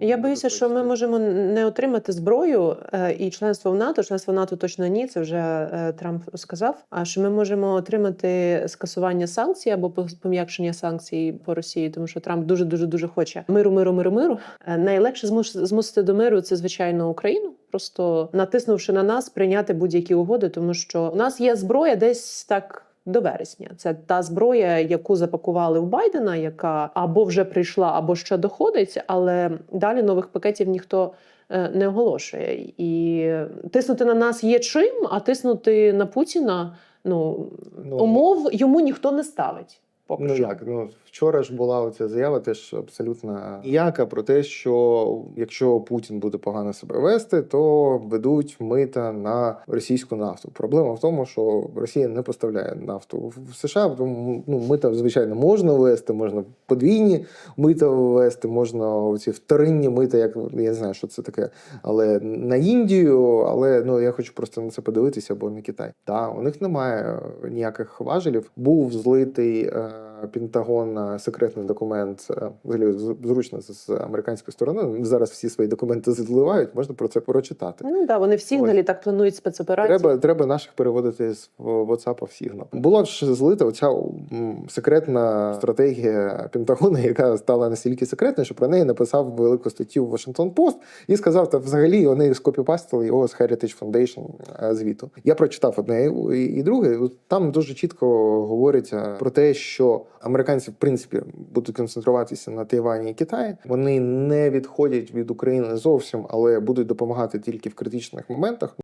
Я боюся, що ми можемо не отримати зброю е, і членство в НАТО. Членство в НАТО точно ні. Це вже е, Трамп сказав. А що ми можемо отримати скасування санкцій або пом'якшення санкцій по Росії, тому що Трамп дуже дуже дуже хоче миру, миру, миру, миру. Е, Найлегше змус- змусити до миру це звичайно Україну. Просто натиснувши на нас, прийняти будь-які угоди, тому що у нас є зброя десь так. До вересня це та зброя, яку запакували в Байдена, яка або вже прийшла, або ще доходить, але далі нових пакетів ніхто е, не оголошує. І тиснути на нас є чим, а тиснути на Путіна ну, Ну, умов йому ніхто не ставить. Поки Ну що. як? Ну вчора ж була оця заява, теж абсолютно ніяка про те, що якщо Путін буде погано себе вести, то ведуть мита на російську нафту. Проблема в тому, що Росія не поставляє нафту в США. Тому ну мита, звичайно, можна ввести, можна подвійні мита ввести, можна ці вторинні мита, як я не знаю, що це таке, але на Індію. Але ну я хочу просто на це подивитися, або на Китай. Та у них немає ніяких важелів. Був злитий. Пентагон е, секретний документ е, взагалі зручно з американської сторони. Зараз всі свої документи зливають. Можна про це прочитати. Ну да, вони в Сігналі так планують спецоперації. Треба, треба наших переводити з WhatsApp в Signal. Була ж злита оця секретна стратегія Пентагону, яка стала настільки секретною, що про неї написав велику статтю в Washington Post і сказав, та взагалі вони скопіпастили його з Heritage Foundation е, звіту. Я прочитав одне і, і друге. Там дуже чітко говориться про те, що американці в принципі будуть концентруватися на Тайвані і Китаї. Вони не відходять від України зовсім, але будуть допомагати тільки в критичних моментах.